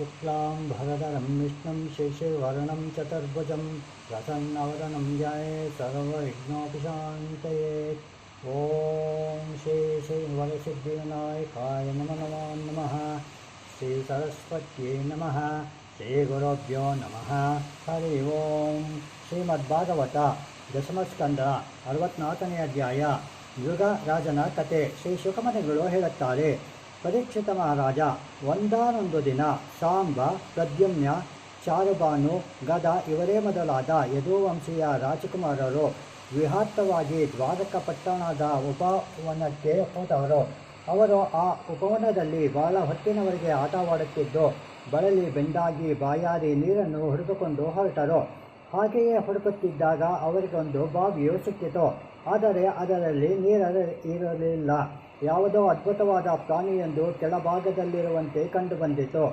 शुक्लां भरधरं विष्णुं शेषवर्णं चतुर्भुजं प्रसन्नवदनं ध्याये सर्वविघ्नोपशान्तये ॐ श्री श्रीवरसिद्धिविनायकाय नमो नमो नमः श्रीसरस्वत्यै नमः ಶ್ರೀಗುರುಭ್ಯೋ ನಮಃ ಹರಿ ಓಂ ಶ್ರೀಮದ್ಭಾಗವತ ದಶಮಸ್ಕಂದ ಅರವತ್ನಾಲ್ಕನೇ ಅಧ್ಯಾಯ ಯುಗ ರಾಜನ ಕತೆ ಶ್ರೀ ಶುಕಮನಿಗಳು ಹೇಳುತ್ತಾರೆ ಪರೀಕ್ಷಿತ ಮಹಾರಾಜ ಒಂದಾನೊಂದು ದಿನ ಸಾಂಬ, ಪ್ರದ್ಯುಮ್ನ, ಚಾರುಬಾನು, ಗದ ಇವರೇ ಮೊದಲಾದ ಯದುವಂಶೀಯ ರಾಜಕುಮಾರರು ವಿಹಾರ್ಥವಾಗಿ ದ್ವಾರಕ ಪಟ್ಟಣದ ಉಪವನಕ್ಕೆ ಹೋದವರು. ಅವರು ಆ ಉಪವನದಲ್ಲಿ ಬಹಳ ಹೊತ್ತಿನವರೆಗೆ ಆಟವಾಡುತ್ತಿದ್ದು, ಬಳಲಿ ಬೆಂಡಾಗಿ ಬಾಯಾರಿ ನೀರನ್ನು ಹುಡುಕಿಕೊಂಡು ಹೊರಟರು. ಹಾಗೆಯೇ ಹುಡುಕುತ್ತಿದ್ದಾಗ ಅವರಿಗೊಂದು ಬಾವಿಯು ಸಿಕ್ಕಿತು. ಆದರೆ ಅದರಲ್ಲಿ ನೀರ ಇರಲಿಲ್ಲ. ಯಾವುದೋ ಅದ್ಭುತವಾದ ಪ್ರಾಣಿಯೊಂದು ಕೆಳಭಾಗದಲ್ಲಿರುವಂತೆ ಕಂಡುಬಂದಿತು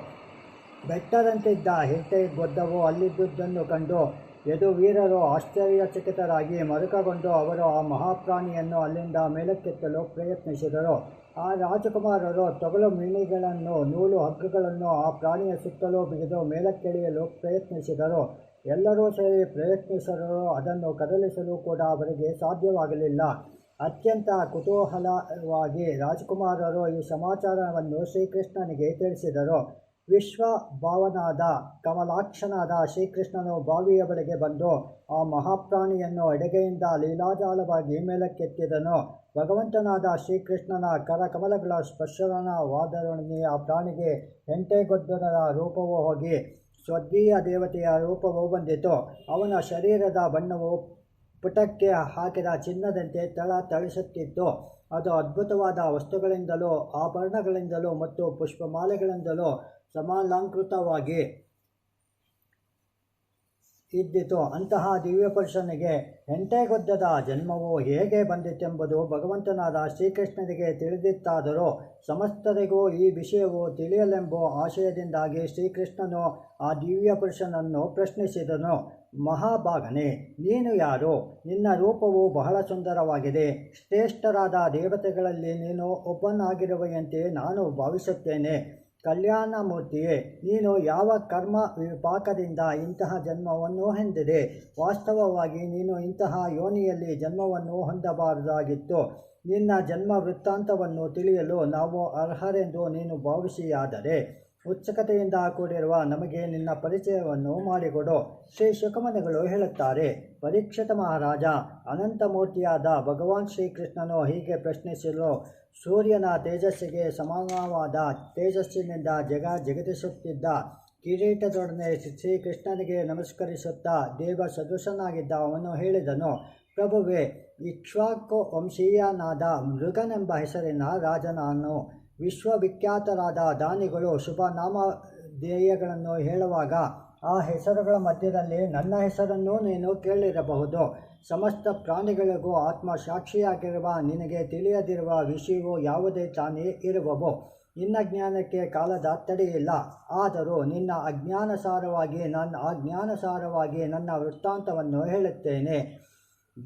ಬೆಟ್ಟದಂತಿದ್ದ ಹೆಟ್ಟೆ ಗೊದ್ದವು ಅಲ್ಲಿದ್ದುದನ್ನು ಕಂಡು ಯದು ವೀರರು ಆಶ್ಚರ್ಯಚಕಿತರಾಗಿ ಮರುಕಗೊಂಡು ಅವರು ಆ ಮಹಾಪ್ರಾಣಿಯನ್ನು ಅಲ್ಲಿಂದ ಮೇಲಕ್ಕೆತ್ತಲು ಪ್ರಯತ್ನಿಸಿದರು. ಆ ರಾಜಕುಮಾರರು ತೊಗಲು ಮೀನಿಗಳನ್ನು, ನೂಲು ಹಗ್ಗಗಳನ್ನು ಆ ಪ್ರಾಣಿಯ ಸುತ್ತಲೂ ಬಿಗಿದು ಮೇಲಕ್ಕೆಳೆಯಲು ಪ್ರಯತ್ನಿಸಿದರು. ಎಲ್ಲರೂ ಸೇರಿ ಪ್ರಯತ್ನಿಸಿದರೂ ಅದನ್ನು ಕದಲಿಸಲು ಕೂಡ ಅವರಿಗೆ ಸಾಧ್ಯವಾಗಲಿಲ್ಲ. ಅತ್ಯಂತ ಕುತೂಹಲವಾಗಿ ರಾಜಕುಮಾರರು ಈ ಸಮಾಚಾರವನ್ನು ಶ್ರೀಕೃಷ್ಣನಿಗೆ ತಿಳಿಸಿದರು. ವಿಶ್ವಭಾವನಾದ ಕಮಲಾಕ್ಷನಾದ ಶ್ರೀಕೃಷ್ಣನು ಬಾವಿಯ ಬಳಿಗೆ ಬಂದು ಆ ಮಹಾಪ್ರಾಣಿಯನ್ನು ಎಡಗೆಯಿಂದ ಲೀಲಾಜಾಲವಾಗಿ ಮೇಲಕ್ಕೆತ್ತಿದನು. ಭಗವಂತನಾದ ಶ್ರೀಕೃಷ್ಣನ ಕರಕಮಲಗಳ ಸ್ಪರ್ಶನವಾದರೊಡನೆ ಆ ಪ್ರಾಣಿಗೆ ಹೆಂಟೆಗೊದ್ದರ ರೂಪವು ಹೋಗಿ, ಸ್ವರ್ಗೀಯ ದೇವತೆಯ ರೂಪವು ಬಂದಿತು. ಅವನ ಶರೀರದ ಬಣ್ಣವು ಪುಟಕ್ಕೆ ಹಾಕಿದ ಚಿನ್ನದಂತೆ ತಳ ತಳಿಸುತ್ತಿತ್ತು ಅದು ಅದ್ಭುತವಾದ ವಸ್ತುಗಳಿಂದಲೂ, ಆಭರಣಗಳಿಂದಲೂ ಮತ್ತು ಪುಷ್ಪಮಾಲೆಗಳಿಂದಲೂ ಸಮಾಲಂಕೃತವಾಗಿ ಇದ್ದಿತು. ಅಂತಹ ದಿವ್ಯ ಪುರುಷನಿಗೆ ಹೆಂಟೆಗೊದ್ದದ ಜನ್ಮವು ಹೇಗೆ ಬಂದಿತೆಂಬುದು ಭಗವಂತನಾದ ಶ್ರೀಕೃಷ್ಣನಿಗೆ ತಿಳಿದಿತ್ತಾದರೂ ಸಮಸ್ತರಿಗೂ ಈ ವಿಷಯವು ತಿಳಿಯಲೆಂಬ ಆಶಯದಿಂದಾಗಿ ಶ್ರೀಕೃಷ್ಣನು ಆ ದಿವ್ಯ ಪುರುಷನನ್ನು ಪ್ರಶ್ನಿಸಿದನು. ಮಹಾಭಾಗನೆ. ನೀನು ಯಾರು? ನಿನ್ನ ರೂಪವು ಬಹಳ ಸುಂದರವಾಗಿದೆ. ಶ್ರೇಷ್ಠರಾದ ದೇವತೆಗಳಲ್ಲಿ ನೀನು ಒಬ್ಬನಾಗಿರುವೆಯಂತೆ ನಾನು ಭಾವಿಸುತ್ತೇನೆ. ಕಲ್ಯಾಣ ಮೂರ್ತಿಯೇ, ನೀನು ಯಾವ ಕರ್ಮ ವಿಪಾಕದಿಂದ ಇಂತಹ ಜನ್ಮವನ್ನು ಹೊಂದಿದೆ? ವಾಸ್ತವವಾಗಿ ನೀನು ಇಂತಹ ಯೋನಿಯಲ್ಲಿ ಜನ್ಮವನ್ನು ಹೊಂದಬಾರದಾಗಿತ್ತು. ನಿನ್ನ ಜನ್ಮ ವೃತ್ತಾಂತವನ್ನು ತಿಳಿಯಲು ನಾವು ಅರ್ಹರೆಂದು ನೀನು ಭಾವಿಸಿಯಾದರೆ ಉತ್ಸುಕತೆಯಿಂದ ಕೂಡಿರುವ ನಮಗೆ ನಿನ್ನ ಪರಿಚಯವನ್ನು ಮಾಡಿಕೊಡು. ಶ್ರೀ ಶುಕಮನಿಗಳು ಹೇಳುತ್ತಾರೆ, ಪರೀಕ್ಷಿತ ಮಹಾರಾಜ, ಅನಂತಮೂರ್ತಿಯಾದ ಭಗವಾನ್ ಶ್ರೀಕೃಷ್ಣನು ಹೀಗೆ ಪ್ರಶ್ನಿಸಲು, ಸೂರ್ಯನ ತೇಜಸ್ಸಿಗೆ ಸಮಾನವಾದ ತೇಜಸ್ಸಿನಿಂದ ಜಗ ಜಗತಿಸುತ್ತಿದ್ದ ಕಿರೀಟದೊಡನೆ ಶ್ರೀಕೃಷ್ಣನಿಗೆ ನಮಸ್ಕರಿಸುತ್ತಾ ದೇವ ಸದೃಶನಾಗಿದ್ದ ಅವನು ಹೇಳಿದನು, ಪ್ರಭುವೆ, ಇಕ್ಷ್ವಾಕು ವಂಶೀಯನಾದ ಮೃಗನೆಂಬ ಹೆಸರಿನ ರಾಜನಾನು ವಿಶ್ವವಿಖ್ಯಾತರಾದ ದಾನಿಗಳು ಶುಭ ನಾಮಧೇಯಗಳನ್ನು ಹೇಳುವಾಗ, ಆ ಹೆಸರುಗಳ ಮಧ್ಯದಲ್ಲಿ ನನ್ನ ಹೆಸರನ್ನೂ ನೀನು ಕೇಳಿರಬಹುದು. ಸಮಸ್ತ ಪ್ರಾಣಿಗಳಿಗೂ ಆತ್ಮ ಸಾಕ್ಷಿಯಾಗಿರುವ ನಿನಗೆ ತಿಳಿಯದಿರುವ ವಿಷಯವು ಯಾವುದೇ ತಾನೇ ಇರುವವು. ನಿನ್ನ ಜ್ಞಾನಕ್ಕೆ ಕಾಲದ ತಡೆಯಿಲ್ಲ ಆದರೂ ನಿನ್ನ ಅಜ್ಞಾನಸಾರವಾಗಿ, ನನ್ನ ಅಜ್ಞಾನಸಾರವಾಗಿ ನನ್ನ ವೃತ್ತಾಂತವನ್ನು ಹೇಳುತ್ತೇನೆ.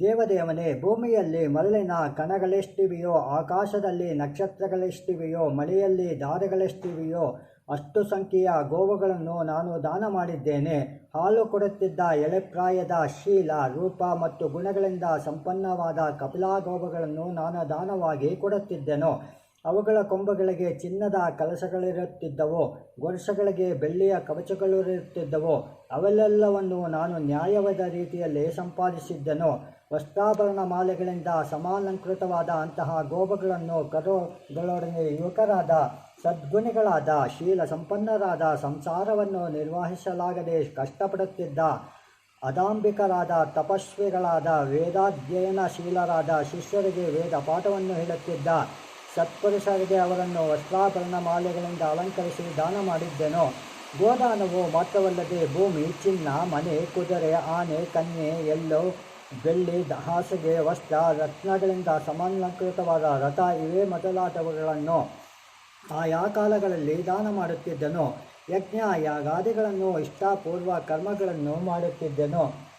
ದೇವದೇವನೇ, ಭೂಮಿಯಲ್ಲಿ ಮರಳಿನ ಕಣಗಳೆಷ್ಟಿವೆಯೋ, ಆಕಾಶದಲ್ಲಿ ನಕ್ಷತ್ರಗಳೆಷ್ಟಿವೆಯೋ, ಮಳೆಯಲ್ಲಿ ದಾರಗಳೆಷ್ಟಿವೆಯೋ ಅಷ್ಟು ಸಂಖ್ಯೆಯ ಗೋವುಗಳನ್ನು ನಾನು ದಾನ ಮಾಡಿದ್ದೇನೆ. ಹಾಲು ಕೊಡುತ್ತಿದ್ದ ಎಳೆಪ್ರಾಯದ ಶೀಲ, ರೂಪ ಮತ್ತು ಗುಣಗಳಿಂದ ಸಂಪನ್ನವಾದ ಕಪಿಲಾ ಗೋವುಗಳನ್ನು ನಾನು ದಾನವಾಗಿ ಕೊಡುತ್ತಿದ್ದೆನು. ಅವುಗಳ ಕೊಂಬುಗಳಿಗೆ ಚಿನ್ನದ ಕಲಸಗಳಿರುತ್ತಿದ್ದವು ಗೊರಸಗಳಿಗೆ ಬೆಳ್ಳಿಯ ಕವಚಗಳಿರುತ್ತಿದ್ದವು. ಅವೆಲ್ಲವನ್ನು ನಾನು ನ್ಯಾಯವಾದ ರೀತಿಯಲ್ಲಿ ಸಂಪಾದಿಸಿದ್ದೆನು. ವಸ್ತ್ರಾಭರಣ ಮಾಲೆಗಳಿಂದ ಸಮಾಲಂಕೃತವಾದ ಅಂತಹ ಗೋಬಗಳನ್ನು ಕರುಗಳೊಡನೆ ಯುವಕರಾದ ಸದ್ಗುಣಿಗಳಾದ ಶೀಲ ಸಂಪನ್ನರಾದ ಸಂಸಾರವನ್ನು ನಿರ್ವಹಿಸಲಾಗದೆ ಕಷ್ಟಪಡುತ್ತಿದ್ದ ಅದಾಂಬಿಕರಾದ ತಪಸ್ವಿಗಳಾದ ವೇದಾಧ್ಯಯನಶೀಲರಾದ ಶಿಷ್ಯರಿಗೆ ವೇದ ಪಾಠವನ್ನು ಹೇಳುತ್ತಿದ್ದ ಸತ್ಪುರುಷರಿಗೆ ಅವರನ್ನು ವಸ್ತ್ರಾಭರಣ ಮಾಲೆಗಳಿಂದ ಅಲಂಕರಿಸಿ ದಾನ ಮಾಡಿದ್ದೆನು. ಗೋದಾನವು ಮಾತ್ರವಲ್ಲದೆ ಭೂಮಿ, ಚಿನ್ನ, ಮನೆ, ಕುದುರೆ, ಆನೆ, ಕನ್ಯೆ, ಎಳ್ಳು ಬೆಳ್ಳಿ ಹಾಸಿಗೆ ವಸ್ತ್ರ, ರತ್ನಗಳಿಂದ ಸಮಾಲಂಕೃತವಾದ ರಥ ಇವೇ ಮೊದಲಾದವುಗಳನ್ನು. ಆಯಾ ಕಾಲಗಳಲ್ಲಿ ದಾನ ಮಾಡುತ್ತಿದ್ದನು. ಯಜ್ಞ, ಯಾಗಾದಿಗಳನ್ನು ಇಷ್ಟಪೂರ್ವ ಕರ್ಮಗಳನ್ನು ಮಾಡುತ್ತಿದ್ದನು.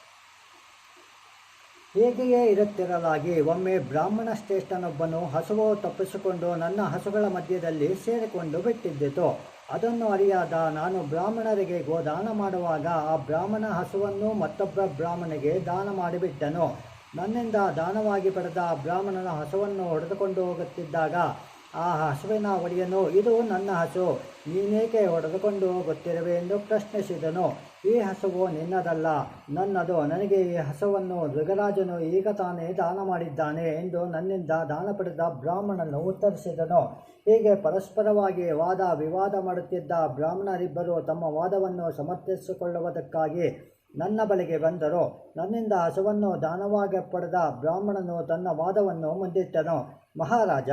ಹೀಗೆಯೇ ಇರುತ್ತಿರಲಾಗಿ ಒಮ್ಮೆ ಬ್ರಾಹ್ಮಣ ಶ್ರೇಷ್ಠನೊಬ್ಬನು ಹಸುವು ತಪ್ಪಿಸಿಕೊಂಡು ನನ್ನ ಹಸುಗಳ ಮಧ್ಯದಲ್ಲಿ ಸೇರಿಕೊಂಡು ಬಿಟ್ಟಿದ್ದಿತು. ಅದನ್ನು ಅರಿಯಾದ ನಾನು ಬ್ರಾಹ್ಮಣರಿಗೆ ಗೋದಾನ ಮಾಡುವಾಗ ಆ ಬ್ರಾಹ್ಮಣ ಹಸುವನ್ನು ಮತ್ತೊಬ್ಬ ಬ್ರಾಹ್ಮಣಿಗೆ ದಾನ ಮಾಡಿಬಿಟ್ಟನು. ನನ್ನಿಂದ ದಾನವಾಗಿ ಪಡೆದ ಆ ಬ್ರಾಹ್ಮಣನ ಹಸುವನ್ನು ಹೊಡೆದುಕೊಂಡು ಹೋಗುತ್ತಿದ್ದಾಗ, ಆ ಹಸುವಿನ ಒಡೆಯನು, ಇದು ನನ್ನ ಹಸು, ನೀನೇಕೆ ಹೊಡೆದುಕೊಂಡು ಹೋಗುತ್ತಿರುವೆ? ಎಂದು ಪ್ರಶ್ನಿಸಿದನು. ಈ ಹಸವು ನಿನ್ನದಲ್ಲ. ನನ್ನದು ನನಗೆ ಈ ಹಸವನ್ನು ಮೃಗರಾಜನು ಈಗ ತಾನೇ ದಾನ ಮಾಡಿದ್ದಾನೆ ಎಂದು ನನ್ನಿಂದ ದಾನ ಪಡೆದ ಬ್ರಾಹ್ಮಣನು ಉತ್ತರಿಸಿದನು. ಹೀಗೆ ಪರಸ್ಪರವಾಗಿ ವಾದ ವಿವಾದ ಮಾಡುತ್ತಿದ್ದ ಬ್ರಾಹ್ಮಣರಿಬ್ಬರು ತಮ್ಮ ವಾದವನ್ನು ಸಮರ್ಥಿಸಿಕೊಳ್ಳುವುದಕ್ಕಾಗಿ ನನ್ನ ಬಳಿಗೆ ಬಂದರು. ನನ್ನಿಂದ ಹಸವನ್ನು ದಾನವಾಗಿ ಪಡೆದ ಬ್ರಾಹ್ಮಣನು ತನ್ನ ವಾದವನ್ನು ಮುಂದಿಟ್ಟನು. ಮಹಾರಾಜ,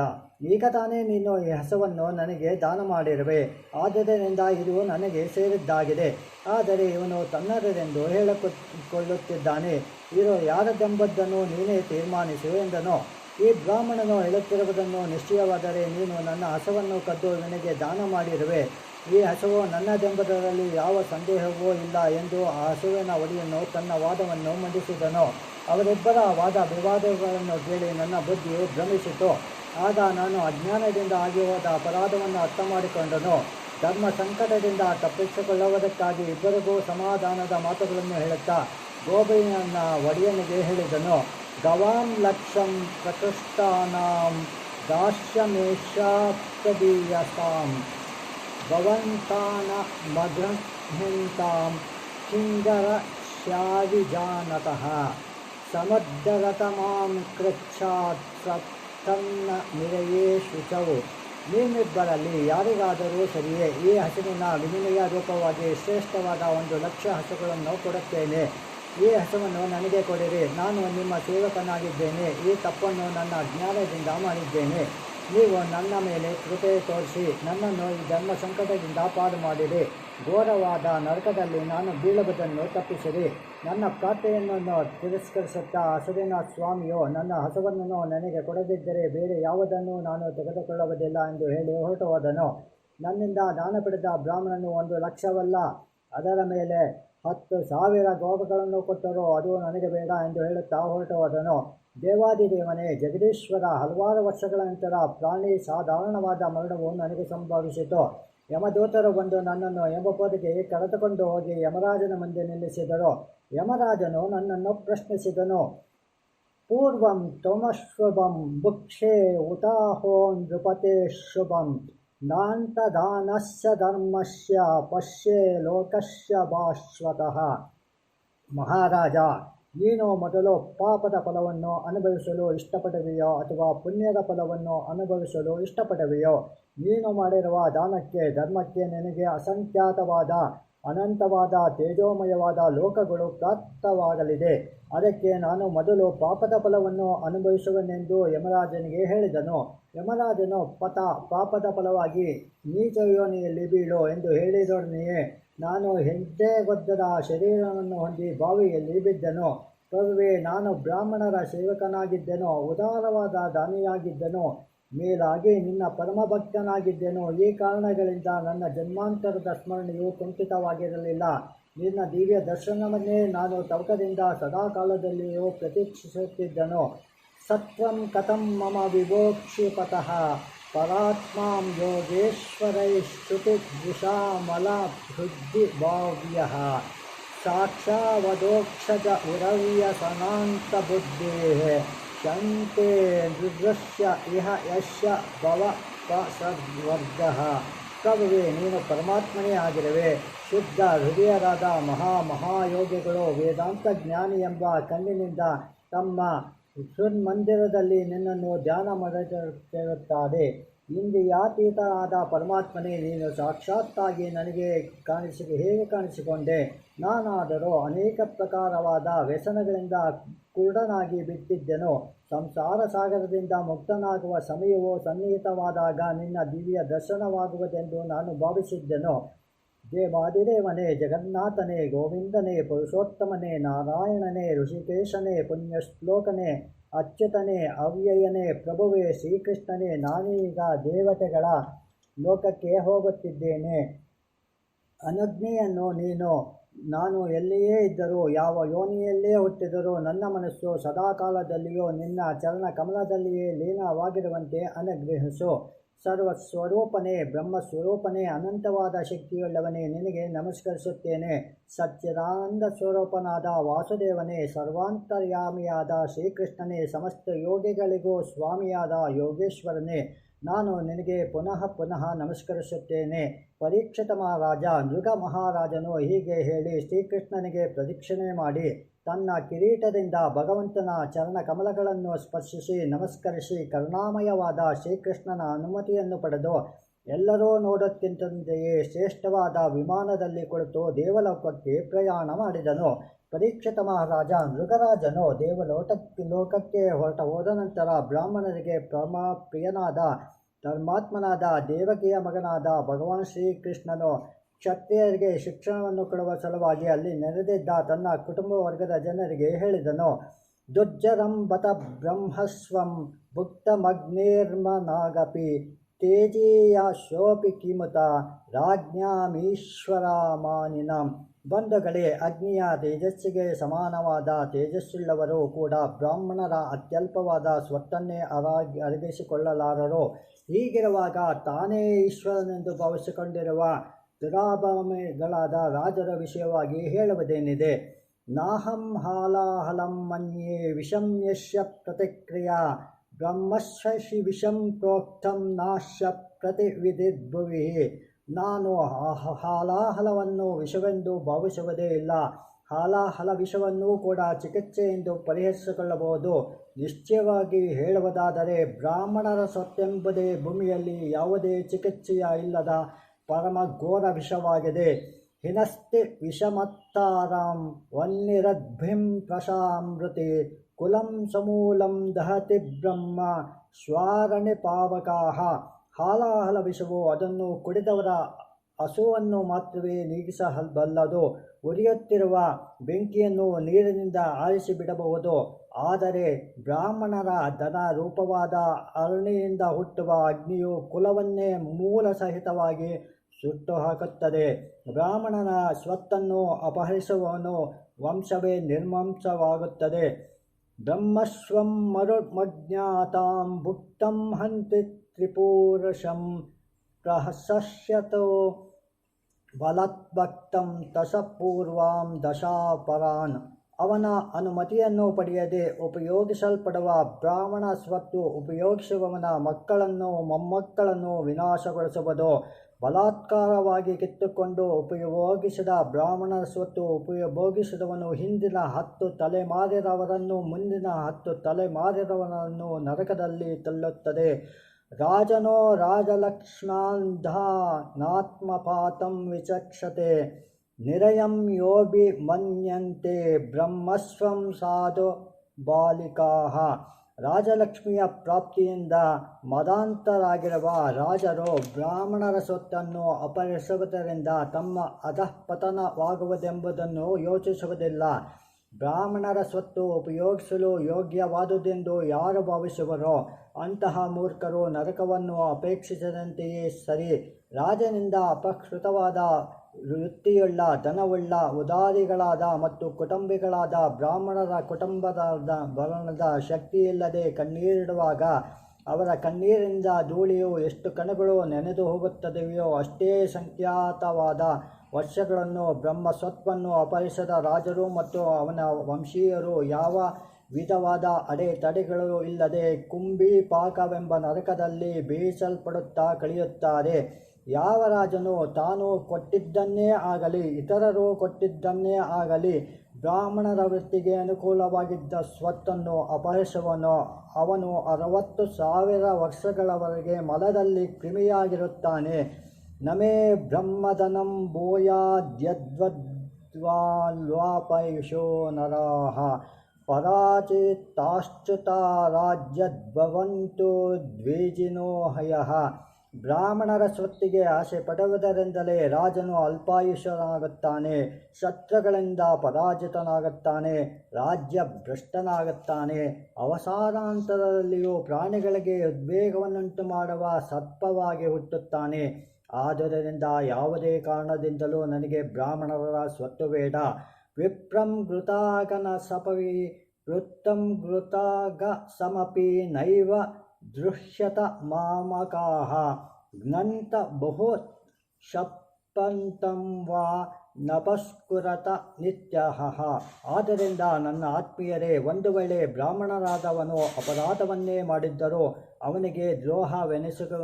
ಈಗ ತಾನೇ ನೀನು ಈ ಹಸವನ್ನು ನನಗೆ ದಾನ ಮಾಡಿರುವೆ ಆದ್ದರಿಂದ ಇದು ನನಗೆ ಸೇರಿದ್ದಾಗಿದೆ. ಆದರೆ ಇವನು ತನ್ನದರೆಂದು ಹೇಳಿಕೊಳ್ಳುತ್ತಿದ್ದಾನೆ. ಇರೋ ಯಾರದೆಂಬದ್ದನ್ನು ನೀನೇ ತೀರ್ಮಾನಿಸು ಎಂದನು. ಈ ಬ್ರಾಹ್ಮಣನು ಹೇಳುತ್ತಿರುವುದನ್ನು ನಿಶ್ಚಯವಾದರೆ ನೀನು ನನ್ನ ಹಸವನ್ನು ಕದ್ದು ನನಗೆ ದಾನ ಮಾಡಿರುವೆ ಈ ಹಸುವು ನನ್ನದೆಂಬುದರಲ್ಲಿ ಯಾವ ಸಂದೇಹವೂ ಇಲ್ಲ ಎಂದು ಆ ಹಸುವಿನ ಒಡಿಯನ್ನು ತನ್ನ ವಾದವನ್ನು ಮಂಡಿಸಿದನು. ಅವರಿಬ್ಬರ ವಾದ ವಿವಾದಗಳನ್ನು ಕೇಳಿ ನನ್ನ ಬುದ್ಧಿಯು ಭ್ರಮಿಸಿತು. ಆಗ ನಾನು ಅಜ್ಞಾನದಿಂದ ಆಗಿ ಹೋದ ಅಪರಾಧವನ್ನು ಅರ್ಥ ಮಾಡಿಕೊಂಡನು ಧರ್ಮ ಸಂಕಟದಿಂದ ತಪ್ಪಿಸಿಕೊಳ್ಳುವುದಕ್ಕಾಗಿ ಇಬ್ಬರಿಗೂ ಸಮಾಧಾನದ ಮಾತುಗಳನ್ನು ಹೇಳುತ್ತಾ ಗೋಬಿಯನ್ನ ಒಡೆಯನಿಗೆ ಹೇಳಿದನು. ಗವಾಂ ಲಕ್ಷಂ ಪ್ರಕೃಷ್ಟಾನಾಂ ದಾಶ್ಯಮೇಶಾಪ್ತೀಯಸಾಂ ಭವಂತಾನ ಮಗ್ರಹಿಂತಾಂ ಹಿಂಗರ ಸಮುದ್ರತಮಾಂ ಕೃಚ್ಛಾತ್ ಸತ್ತನ್ನ ನಿರಯೇ ಶುಚವು. ನಿಮ್ಮಿಬ್ಬರಲ್ಲಿ ಯಾರಿಗಾದರೂ ಸರಿಯೇ, ಈ ಹಸುವಿನ ವಿನಿಮಯ ರೂಪವಾಗಿ ಶ್ರೇಷ್ಠವಾದ ಒಂದು ಲಕ್ಷ ಹಸುಗಳನ್ನು ಕೊಡುತ್ತೇನೆ. ಈ ಹಸುವನ್ನು ನನಗೆ ಕೊಡಿರಿ, ನಾನು ನಿಮ್ಮ ಸೇವಕನಾಗಿದ್ದೇನೆ, ಈ ತಪ್ಪನ್ನು ನನ್ನ ಜ್ಞಾನದಿಂದ ಮಾಡಿದ್ದೇನೆ. ನೀವು ನನ್ನ ಮೇಲೆ ಕೃಪೆ ತೋರಿಸಿ, ನನ್ನನ್ನು ಈ ಧರ್ಮ ಸಂಕಟದಿಂದ ಪಾರು ಮಾಡಿರಿ ಘೋರವಾದ ನರಕದಲ್ಲಿ ನಾನು ಬೀಳುವುದನ್ನು ತಪ್ಪಿಸಿರಿ. ನನ್ನ ಪ್ರಾರ್ಥೆಯನ್ನು ತಿರಸ್ಕರಿಸುತ್ತಾ ಹಸುವಿನ ಸ್ವಾಮಿಯು, ನನ್ನ ಹಸುವನ್ನು ನನಗೆ ಕೊಡದಿದ್ದರೆ ಬೇರೆ ಯಾವುದನ್ನು ನಾನು ತೆಗೆದುಕೊಳ್ಳುವುದಿಲ್ಲ ಎಂದು ಹೇಳಿ ಹೊರಟು ಹೋದನು ನನ್ನಿಂದ ದಾನ ಪಡೆದ ಬ್ರಾಹ್ಮಣನು ಒಂದು ಲಕ್ಷವಲ್ಲ, ಅದರ ಮೇಲೆ ಹತ್ತು ಸಾವಿರ ಗೋಪಗಳನ್ನು ಕೊಟ್ಟರು ಅದು ನನಗೆ ಬೇಡ ಎಂದು ಹೇಳುತ್ತಾ ಹೊರಟು ಹೋದನು ದೇವಾದಿದೇವನೇ, ಜಗದೀಶ್ವರ ಹಲವಾರು ವರ್ಷಗಳ ನಂತರ ಪ್ರಾಣಿ ಸಾಧಾರಣವಾದ ಮರಣವು ನನಗೆ ಸಂಭವಿಸಿತು. ಯಮದೂತರು ಬಂದು ನನ್ನನ್ನು ಯಮಪೋದಿಗೆ ಕರೆದುಕೊಂಡು ಹೋಗಿ ಯಮರಾಜನ ಮುಂದೆ ನಿಲ್ಲಿಸಿದರು. ಯಮರಾಜನು ನನ್ನನ್ನು ಪ್ರಶ್ನಿಸಿದನು. ಪೂರ್ವಂ ತೋಮಶುಭಂ ಭುಕ್ಷೆ ಉತಾಹೋ ನೃಪತೆ ಶುಭಂ. ನಾಂತದಾನಸ್ಯ ಧರ್ಮಸ್ಯ ಪಶ್ಯೆ ಲೋಕಸ್ಯ ಭಾಶ್ವತಃ ಮಹಾರಾಜ ನೀನು ಮೊದಲು ಪಾಪದ ಫಲವನ್ನು ಅನುಭವಿಸಲು ಇಷ್ಟಪಡುವೆಯೋ ಅಥವಾ ಪುಣ್ಯದ ಫಲವನ್ನು ಅನುಭವಿಸಲು ಇಷ್ಟಪಡುವೆಯೋ? ನೀನು ಮಾಡಿರುವ ದಾನಕ್ಕೆ, ಧರ್ಮಕ್ಕೆ ನಿನಗೆ ಅಸಂಖ್ಯಾತವಾದ, ಅನಂತವಾದ, ತೇಜೋಮಯವಾದ ಲೋಕಗಳು ಪ್ರಾಪ್ತವಾಗಲಿದೆ. ಅದಕ್ಕೆ ನಾನು ಮೊದಲು ಪಾಪದ ಫಲವನ್ನು ಅನುಭವಿಸುವನೆಂದು ಯಮರಾಜನಿಗೆ ಹೇಳಿದನು. ಯಮರಾಜನು ಪತ ಪಾಪದ ಫಲವಾಗಿ ನೀಚ ಯೋನಿಯಲ್ಲಿ ಬೀಳು ಎಂದು ಹೇಳಿದೊಡನೆಯೇ ನಾನು ಹೆಂಟೆಗೊದ್ದದ ಶರೀರವನ್ನು ಹೊಂದಿ ಬಾವಿಯಲ್ಲಿ ಬಿದ್ದನು. ಪ್ರಭುವೆ, ನಾನು ಬ್ರಾಹ್ಮಣರ ಸೇವಕನಾಗಿದ್ದೆನು, ಉದಾರವಾದ ದಾನಿಯಾಗಿದ್ದನು. ಮೇಲಾಗಿ ನಿನ್ನ ಪರಮಭಕ್ತನಾಗಿದ್ದೆನು. ಈ ಕಾರಣಗಳಿಂದ ನನ್ನ ಜನ್ಮಾಂತರದ ಸ್ಮರಣೆಯು ಕುಂಠಿತವಾಗಿರಲಿಲ್ಲ. ನಿನ್ನ ದಿವ್ಯ ದರ್ಶನವನ್ನೇ ನಾನು ತವಕದಿಂದ ಸದಾಕಾಲದಲ್ಲಿಯೂ ಪ್ರತೀಕ್ಷಿಸುತ್ತಿದ್ದನು ಸತ್ವಂ ಕಥಂ ಮಮ ವಿವೋಕ್ಷಿಪತಃ. ಪರಾತ್ಮಾಂ ಯೋಗೇಶ್ವರೈ ಶ್ರುತಿದೃಶಾಮಲ ಹೃದ್ದಿ ಭಾವ್ಯ ಸಾಕ್ಷಾವದೋಕ್ಷಜ ಉರವ್ಯ ಸನಾಂತ ಬುದ್ಧೇ ಶಂತೆ ನೃದೃಶ್ಯ ಇಹ ಯಶ್ಯ ಭವ ಸದ್ವರ್ಗ ಪ್ರಭುವೆ ನೀನು ಪರಮಾತ್ಮನೇ ಆಗಿರುವೆ ಶುದ್ಧ ಹೃದಯರಾದ ಮಹಾ ಮಹಾಯೋಗಿಗಳು ವೇದಾಂತ ಜ್ಞಾನಿ ಎಂಬ ಕಣ್ಣಿನಿಂದ ತಮ್ಮ ಮಂದಿರದಲ್ಲಿ ನಿನ್ನನ್ನು ಧ್ಯಾನ ಮಾಡುತ್ತಿರುತ್ತಾರೆ ಯಾತೀತನಾದ ಪರಮಾತ್ಮನೇ, ನೀನು ಸಾಕ್ಷಾತ್ತಾಗಿ ನನಗೆ ಕಾಣಿಸಿ, ಹೇಗೆ ಕಾಣಿಸಿಕೊಂಡೆ? ನಾನಾದರೂ ಅನೇಕ ಪ್ರಕಾರವಾದ ವ್ಯಸನಗಳಿಂದ ಕುರುಡನಾಗಿ ಬಿಟ್ಟಿದ್ದೆನು. ಸಂಸಾರ ಸಾಗರದಿಂದ ಮುಕ್ತನಾಗುವ ಸಮಯವು ಸನ್ನಿಹಿತವಾದಾಗ ನಿನ್ನ ದಿವ್ಯ ದರ್ಶನವಾಗುವುದೆಂದು ನಾನು ಭಾವಿಸಿದ್ದೆನು. ದೇವಾದಿದೇವನೇ ಜಗನ್ನಾಥನೇ, ಗೋವಿಂದನೇ, ಪುರುಷೋತ್ತಮನೇ, ನಾರಾಯಣನೇ, ಋಷಿಕೇಶನೇ, ಪುಣ್ಯಶ್ಲೋಕನೇ, ಅಚ್ಯುತನೇ ಅವ್ಯಯನೇ ಪ್ರಭುವೇ, ಶ್ರೀಕೃಷ್ಣನೇ, ನಾನೀಗ ದೇವತೆಗಳ ಲೋಕಕ್ಕೆ ಹೋಗುತ್ತಿದ್ದೇನೆ. ಅನುಜ್ಞೆಯನ್ನು ನೀನು, ನಾನು ಎಲ್ಲಿಯೇ ಇದ್ದರೂ, ಯಾವ ಯೋನಿಯಲ್ಲೇ ಹುಟ್ಟಿದರೂ, ನನ್ನ ಮನಸ್ಸು ಸದಾಕಾಲದಲ್ಲಿಯೂ, ನಿನ್ನ ಚರಣ ಕಮಲದಲ್ಲಿಯೇ ಲೀನವಾಗಿರುವಂತೆ ಅನುಗ್ರಹಿಸು. ಸರ್ವ ಸ್ವರೂಪನೇ ಬ್ರಹ್ಮ ಸ್ವರೂಪನೇ ಅನಂತವಾದ ಶಕ್ತಿಯುಳ್ಳವನೇ, ನಿನಗೆ ನಮಸ್ಕರಿಸುತ್ತೇನೆ. ಸಚ್ಚಿದಾನಂದ ಸ್ವರೂಪನಾದ ವಾಸುದೇವನೇ, ಸರ್ವಾಂತರ್ಯಾಮಿಯಾದ ಶ್ರೀಕೃಷ್ಣನೇ, ಸಮಸ್ತ ಯೋಗಿಗಳಿಗೂ ಸ್ವಾಮಿಯಾದ ಯೋಗೇಶ್ವರನೇ, ನಾನು ನಿನಗೆ ಪುನಃ ಪುನಃ ನಮಸ್ಕರಿಸುತ್ತೇನೆ. ಪರೀಕ್ಷಿತ ಮಹಾರಾಜ, ಮೃಗ ಮಹಾರಾಜನು ಹೀಗೆ ಹೇಳಿ ಶ್ರೀಕೃಷ್ಣನಿಗೆ ಪ್ರದಕ್ಷಿಣೆ ಮಾಡಿ ತನ್ನ ಕಿರೀಟದಿಂದ ಭಗವಂತನ ಚರಣ ಕಮಲಗಳನ್ನು ಸ್ಪರ್ಶಿಸಿ ನಮಸ್ಕರಿಸಿ ಕರುಣಾಮಯವಾದ ಶ್ರೀಕೃಷ್ಣನ ಅನುಮತಿಯನ್ನು ಪಡೆದು ಎಲ್ಲರೂ ನೋಡುತ್ತಿದ್ದಂತೆಯೇ ಶ್ರೇಷ್ಠವಾದ ವಿಮಾನದಲ್ಲಿ ಕುಳಿತು ದೇವಲೋಕಕ್ಕೆ ಪ್ರಯಾಣ ಮಾಡಿದನು. ಪರೀಕ್ಷಿತ ಮಹಾರಾಜ ಮೃಗರಾಜನು ದೇವಲೋಟಕ್ಕೆ, ಲೋಕಕ್ಕೆ ಹೊರಟ ಹೋದ ನಂತರ ಬ್ರಾಹ್ಮಣರಿಗೆ ಪರಮ, ಪ್ರಿಯನಾದ, ಧರ್ಮಾತ್ಮನಾದ ದೇವಕಿಯ ಮಗನಾದ ಭಗವಾನ್ ಶ್ರೀಕೃಷ್ಣನು ಕ್ಷತ್ರಿಯರಿಗೆ ಶಿಕ್ಷಣವನ್ನು ಕೊಡುವ ಸಲುವಾಗಿ ಅಲ್ಲಿ ನೆರೆದಿದ್ದ ತನ್ನ ಕುಟುಂಬ ವರ್ಗದ ಜನರಿಗೆ ಹೇಳಿದನು ದುರ್ಜರಂಬತ ಬ್ರಹ್ಮಸ್ವಂ ಭುಕ್ತಮಗ್ನೇರ್ಮನಾಗಪಿ ತೇಜೀಯ ಶೋಪಿ ಕಿಮುತ ರಾಜ್ಞಾಮೀಶ್ವರ ಮಾನಿನ ಬಂಧುಗಳೇ, ಅಗ್ನಿಯ ತೇಜಸ್ಸಿಗೆ ಸಮಾನವಾದ ತೇಜಸ್ಸುಳ್ಳವರು ಕೂಡ ಬ್ರಾಹ್ಮಣರ ಅತ್ಯಲ್ಪವಾದ ಸ್ವತ್ತನ್ನೇ ಅರಾಗಿ, ಅರಗಿಸಿಕೊಳ್ಳಲಾರರು. ಹೀಗಿರುವಾಗ ತಾನೇ ಈಶ್ವರನೆಂದು ಭಾವಿಸಿಕೊಂಡಿರುವ ದುರಾಭಾಮಿಗಳಾದ ರಾಜರ ವಿಷಯವಾಗಿ ಹೇಳುವುದೇನಿದೆ ನಾಹಂ ಹಾಲಾಹಲಂ ಮನ್ಯೆ ವಿಷಂ ಪ್ರತಿಕ್ರಿಯಾ ಬ್ರಹ್ಮಶಿ ವಿಷಂ ಪ್ರೋಕ್ತಂ ನಾಶ್ಯ ಪ್ರತಿವಿಧಿದ್ಭುವಿ ನಾನು ಹಾಲಾಹಲವನ್ನು ವಿಷವೆಂದು ಭಾವಿಸುವುದೇ ಇಲ್ಲ ಹಾಲಾಹಲ ವಿಷವನ್ನೂ ಕೂಡ ಚಿಕಿತ್ಸೆ ಎಂದು ಪರಿಹರಿಸಿಕೊಳ್ಳಬಹುದು ನಿಶ್ಚಯವಾಗಿ ಹೇಳುವುದಾದರೆ ಬ್ರಾಹ್ಮಣರ ಸೊತ್ತೆಂಬುದೇ ಭೂಮಿಯಲ್ಲಿ ಯಾವುದೇ ಚಿಕಿತ್ಸೆಯ ಇಲ್ಲದ ಪರಮ ಘೋರ ವಿಷವಾಗಿದೆ ಹಿನಸ್ತಿ ವಿಷಮತ್ತಾರಾಂ ವನ್ನಿರದ್ಭಿಂ ಪ್ರಶಾಮೃತಿ ಕುಲಂ ಸಮೂಲಂ ದಹತಿ ಬ್ರಹ್ಮ ಸ್ವಾರಣೆ ಪಾವಕಾಹ. ಹಾಲಾಹಲ ವಿಷವು ಅದನ್ನು ಕುಡಿದವರ ಹಸುವನ್ನು ಮಾತ್ರವೇ ನೀಗಿಸಬಲ್ಲದು. ಉರಿಯುತ್ತಿರುವ ಬೆಂಕಿಯನ್ನು ನೀರಿನಿಂದ ಆರಿಸಿ ಬಿಡಬಹುದು ಆದರೆ ಬ್ರಾಹ್ಮಣರ ಧನ ರೂಪವಾದ ಅರಣಿಯಿಂದ ಹುಟ್ಟುವ ಅಗ್ನಿಯು ಕುಲವನ್ನೇ ಮೂಲ ಸಹಿತವಾಗಿ ಸುಟ್ಟು ಹಾಕುತ್ತದೆ. ಬ್ರಾಹ್ಮಣನ ಸ್ವತ್ತನ್ನು ಅಪಹರಿಸುವವನು ವಂಶವೇ ನಿರ್ಮಂಸವಾಗುತ್ತದೆ. ಬ್ರಹ್ಮಸ್ವಂ ಮರುಮಜ್ಞಾತಾಂ ಭುಕ್ತಂ ಹಂತಿ ತ್ರಿಪೂರುಷಂ ಪ್ರಹಸಶ್ಯತೋ ಬಲತ್ಭಕ್ತಂ ತಸ ಪೂರ್ವಾಂ ದಶಾಪರಾನ್. ಅವನ ಅನುಮತಿಯನ್ನು ಪಡೆಯದೆ ಉಪಯೋಗಿಸಲ್ಪಡುವ ಬ್ರಾಹ್ಮಣ ಸ್ವತ್ತು ಉಪಯೋಗಿಸುವವನ ಮಕ್ಕಳನ್ನು ಮೊಮ್ಮಕ್ಕಳನ್ನು ವಿನಾಶಗೊಳಿಸುವುದು. ಬಲಾತ್ಕಾರವಾಗಿ ಕಿತ್ತುಕೊಂಡು ಉಪಯೋಗಿಸಿದ ಬ್ರಾಹ್ಮಣರ ಸ್ವತ್ತು ಉಪಯೋಗಿಸಿದವನು ಹಿಂದಿನ ಹತ್ತು ತಲೆಮಾರಿದವರನ್ನು ಮುಂದಿನ ಹತ್ತು ತಲೆಮಾರಿದವನನ್ನು ನರಕದಲ್ಲಿ ತಳ್ಳುತ್ತದೆ. ರಾಜನೋ ರಾಜಲಕ್ಷ್ಮಣಾತ್ಮಪಾತಂ ವಿಚಕ್ಷತೆ. ನಿರಯಂ ಯೋಬಿ ಮನ್ಯಂತೆ ಬ್ರಹ್ಮಸ್ವಂ ಸಾಧು ಬಾಲಿಕಾಹ ರಾಜಲಕ್ಷ್ಮಿಯ ಪ್ರಾಪ್ತಿಯಿಂದ ಮದಾಂತರಾಗಿರುವ ರಾಜರು ಬ್ರಾಹ್ಮಣರ ಸೊತ್ತನ್ನು ಅಪಹರಿಸುವುದರಿಂದ ತಮ್ಮ ಅಧಃಪತನವಾಗುವುದೆಂಬುದನ್ನು ಯೋಚಿಸುವುದಿಲ್ಲ. ಬ್ರಾಹ್ಮಣರ ಸ್ವತ್ತು ಉಪಯೋಗಿಸಲು ಯೋಗ್ಯವಾದುದೆಂದು ಯಾರು ಭಾವಿಸುವರೋ? ಅಂತಹ ಮೂರ್ಖರು ನರಕವನ್ನು ಅಪೇಕ್ಷಿಸದಂತೆಯೇ ಸರಿ. ರಾಜನಿಂದ ಅಪಹೃತವಾದ ವೃತ್ತಿಯುಳ್ಳ ಧನವುಳ್ಳ ಉದಾರಿಗಳಾದ ಮತ್ತು ಕುಟುಂಬಿಗಳಾದ ಬ್ರಾಹ್ಮಣರ ಕುಟುಂಬದ ಭರಣದ ಶಕ್ತಿಯಿಲ್ಲದೆ ಕಣ್ಣೀರಿಡುವಾಗ ಅವರ ಕಣ್ಣೀರಿನಿಂದ ಧೂಳಿಯು ಎಷ್ಟು ಕಣಗಳು ನೆನೆದು ಹೋಗುತ್ತದೆಯೋ ಅಷ್ಟೇ ಸಂಖ್ಯಾತವಾದ ವರ್ಷಗಳನ್ನು ಬ್ರಹ್ಮಸ್ವತ್ವನ್ನು ಅಪಹರಿಸದ ರಾಜರು ಮತ್ತು ಅವನ ವಂಶೀಯರು ಯಾವ ವಿಧವಾದ ಅಡೆತಡೆಗಳು ಇಲ್ಲದೆ ಕುಂಬಿ ಪಾಕವೆಂಬ ನರಕದಲ್ಲಿ ಬೀಸಲ್ಪಡುತ್ತಾ ಕಳೆಯುತ್ತಾರೆ. ಯಾವ ರಾಜನು ತಾನು ಕೊಟ್ಟಿದ್ದನ್ನೇ ಆಗಲಿ, ಇತರರು ಕೊಟ್ಟಿದ್ದನ್ನೇ ಆಗಲಿ, ಬ್ರಾಹ್ಮಣರ ವೃತ್ತಿಗೆ ಅನುಕೂಲವಾಗಿದ್ದ ಸ್ವತ್ತನ್ನು ಅಪಹರಿಸುವನೋ ಅವನು ಅರವತ್ತು ಸಾವಿರ ವರ್ಷಗಳವರೆಗೆ ಮಲದಲ್ಲಿ ಕ್ರಿಮಿಯಾಗಿರುತ್ತಾನೆ. ನಮೇ ಬ್ರಹ್ಮದನಂ ಭೂಯಾದ್ಯದ್ವದ್ವಾಲ್ವಾಪಯುಷೋ ನರಾಹ ಪರಾಚಿತ್ತಾಶ್ಚುತ ರಾಜ್ಯದ್ಭವಂತು ದ್ವೇಜಿನೋ ಹಯಃ. ಬ್ರಾಹ್ಮಣರ ಸ್ವತ್ತಿಗೆ ಆಸೆ ಪಡುವುದರಿಂದಲೇ ರಾಜನು ಅಲ್ಪಾಯುಷನಾಗುತ್ತಾನೆ ಶತ್ರುಗಳಿಂದ ಪರಾಜಿತನಾಗುತ್ತಾನೆ ರಾಜ್ಯ ಭ್ರಷ್ಟನಾಗುತ್ತಾನೆ ಅವಸಾನಾಂತರದಲ್ಲಿಯೂ ಪ್ರಾಣಿಗಳಿಗೆ ಉದ್ವೇಗವನ್ನುಂಟು ಮಾಡುವ ಸರ್ಪವಾಗಿ ಹುಟ್ಟುತ್ತಾನೆ. ಆದುದರಿಂದ ಯಾವುದೇ ಕಾರಣದಿಂದಲೂ ನನಗೆ ಬ್ರಾಹ್ಮಣರ ಸ್ವತ್ತು ಬೇಡ. ವಿಪ್ರಂ ಘೃತಾಗನ ಸಪವಿ, ವೃತ್ತಂ ಘೃತಾಗ ಸಮಪಿ, ನೈವ ದೃಶ್ಯತ ಮಾಮಕಾಹ. ಜ್ಞಂತ ಬಹು ಶಪ್ಪಂತಂ ವಾ ನಪಸ್ಕುರತ ನಿತ್ಯಃ ಆದ್ದರಿಂದ ನನ್ನ ಆತ್ಮೀಯರೇ, ಒಂದು ವೇಳೆ ಬ್ರಾಹ್ಮಣರಾದವನು ಅಪರಾಧವನ್ನೇ ಮಾಡಿದ್ದರೂ ಅವನಿಗೆ ದ್ರೋಹವೆನಿಸಲಾಗಬೇಡಿರಿ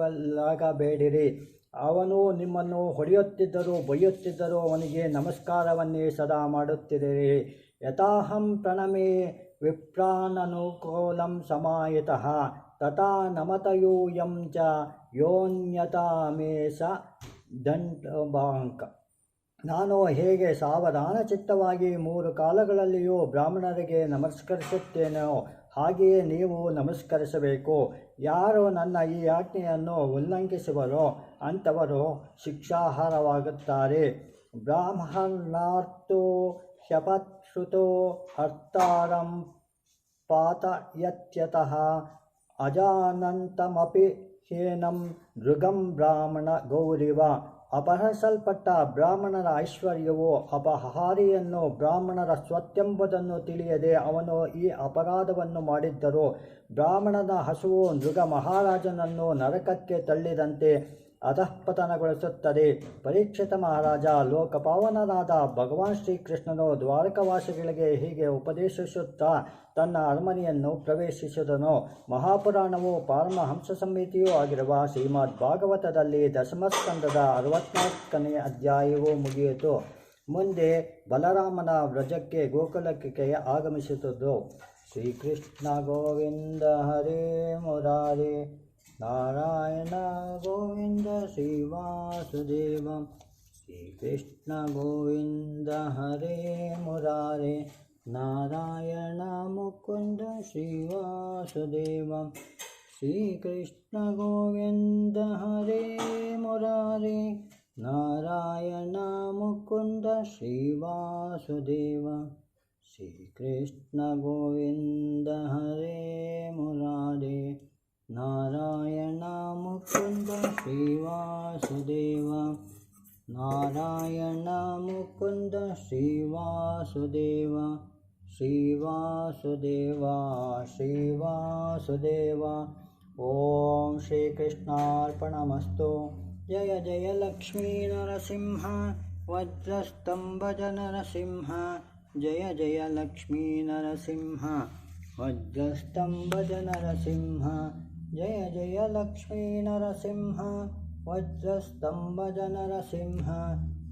ಅವನು ನಿಮ್ಮನ್ನು ಹೊಡೆಯುತ್ತಿದ್ದರೂ ಬೈಯುತ್ತಿದ್ದರೂ ಅವನಿಗೆ ನಮಸ್ಕಾರವನ್ನೇ ಸದಾ ಮಾಡುತ್ತಿರಿ ಯಥಾಹಂ ಪ್ರಣಮೇ ವಿಪ್ರಾನನುಕೂಲಂ ಸಮಾಹಿತಃ ತಥಾ ನಮತಯೂಯಂ ಚ ಯೋನ್ಯತಾ ಮೇ ಸ ದಂಡಬಾಂಕ ನಾನು ಹೇಗೆ ಸಾವಧಾನ ಚಿತ್ತವಾಗಿ ಮೂರು ಕಾಲಗಳಲ್ಲಿಯೂ ಬ್ರಾಹ್ಮಣರಿಗೆ ನಮಸ್ಕರಿಸುತ್ತೇನೋ ಹಾಗೆಯೇ ನೀವು ನಮಸ್ಕರಿಸಬೇಕು. ಯಾರು ನನ್ನ ಈ ಆಜ್ಞೆಯನ್ನು ಉಲ್ಲಂಘಿಸುವರೋ ಅಂಥವರು ಶಿಕ್ಷಾಹಾರವಾಗುತ್ತಾರೆ ಬ್ರಾಹ್ಮಣಾರ್ಥೋ ಶಪತ್ಸುತೋ ಹರ್ತಾರಂ ಪಾತಯತ್ಯತಃ ಅಜಾನಂತಮಪಿ ಹೇನಂ ಮೃಗಂ ಬ್ರಾಹ್ಮಣ ಗೌರಿವ. ಅಪಹರಿಸಲ್ಪಟ್ಟ ಬ್ರಾಹ್ಮಣರ ಐಶ್ವರ್ಯವು ಅಪಹಾರಿಯನ್ನು ಬ್ರಾಹ್ಮಣರ ಸ್ವತ್ತೆಂಬುದನ್ನು ತಿಳಿಯದೆ ಅವನು ಈ ಅಪರಾಧವನ್ನು ಮಾಡಿದ್ದರು. ಬ್ರಾಹ್ಮಣನ ಹಸುವು ಮೃಗ ಮಹಾರಾಜನನ್ನು ನರಕಕ್ಕೆ ತಳ್ಳಿದಂತೆ ಅಧಃಪತನಗೊಳಿಸುತ್ತದೆ. ಪರೀಕ್ಷಿತ ಮಹಾರಾಜ, ಲೋಕಪಾವನನಾದ ಭಗವಾನ್ ಶ್ರೀಕೃಷ್ಣನು ದ್ವಾರಕವಾಸಿಗಳಿಗೆ ಹೀಗೆ ಉಪದೇಶಿಸುತ್ತಾ ತನ್ನ ಅರಮನೆಯನ್ನು ಪ್ರವೇಶಿಸಿದನು. ಮಹಾಪುರಾಣವು ಪಾರಮಹಂಸ ಸಂಹಿತೆಯೂ ಆಗಿರುವ ಶ್ರೀಮದ್ ಭಾಗವತದಲ್ಲಿ ದಶಮಸ್ಕಂದದ ಅರವತ್ನಾಲ್ಕನೇ ಅಧ್ಯಾಯವು ಮುಗಿಯಿತು. ಮುಂದೆ ಬಲರಾಮನ ವ್ರಜಕ್ಕೆ ಗೋಕುಲಕ್ಕೆ ಆಗಮಿಸುತ್ತಿದ್ದು ಶ್ರೀಕೃಷ್ಣ ಗೋವಿಂದ ಹರೇ ಮುರಾರಿ. नारायण गोविन्द श्रीवासुदेवं श्रीकृष्ण गोविन्द हरे मुरारे नारायण मुकुन्द श्रीवासुदेवं श्रीकृष्ण गोविन्द हरे मुरारे नारायण मुकुन्द नारायणमुकुन्द श्रीकृष्ण गोविन्द हरे मुरारे नारायणमुकुन्द श्रीवासुदेव नारायणमुकुन्द श्रीवासुदेव श्रीवासुदेवा श्रीवासुदेव ॐ श्रीकृष्णार्पणमस्तु। जय जय लक्ष्मीनरसिंह वज्रस्तम्भजनरसिंह जय जय लक्ष्मीनरसिंह वज्रस्तम्भजनरसिंह जय जय लक्ष्मी नरसिंह वज्रस्तम्भजनरसिंह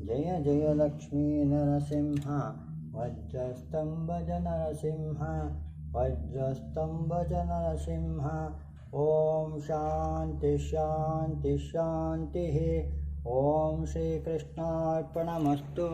जय जय लक्ष्मी नरसिंह वज्रस्तम्भजनरसिंह वज्रस्तम्भजनरसिंह ॐ शान्ति शान्ति शान्तिः ॐ श्रीकृष्णार्पणमस्तु।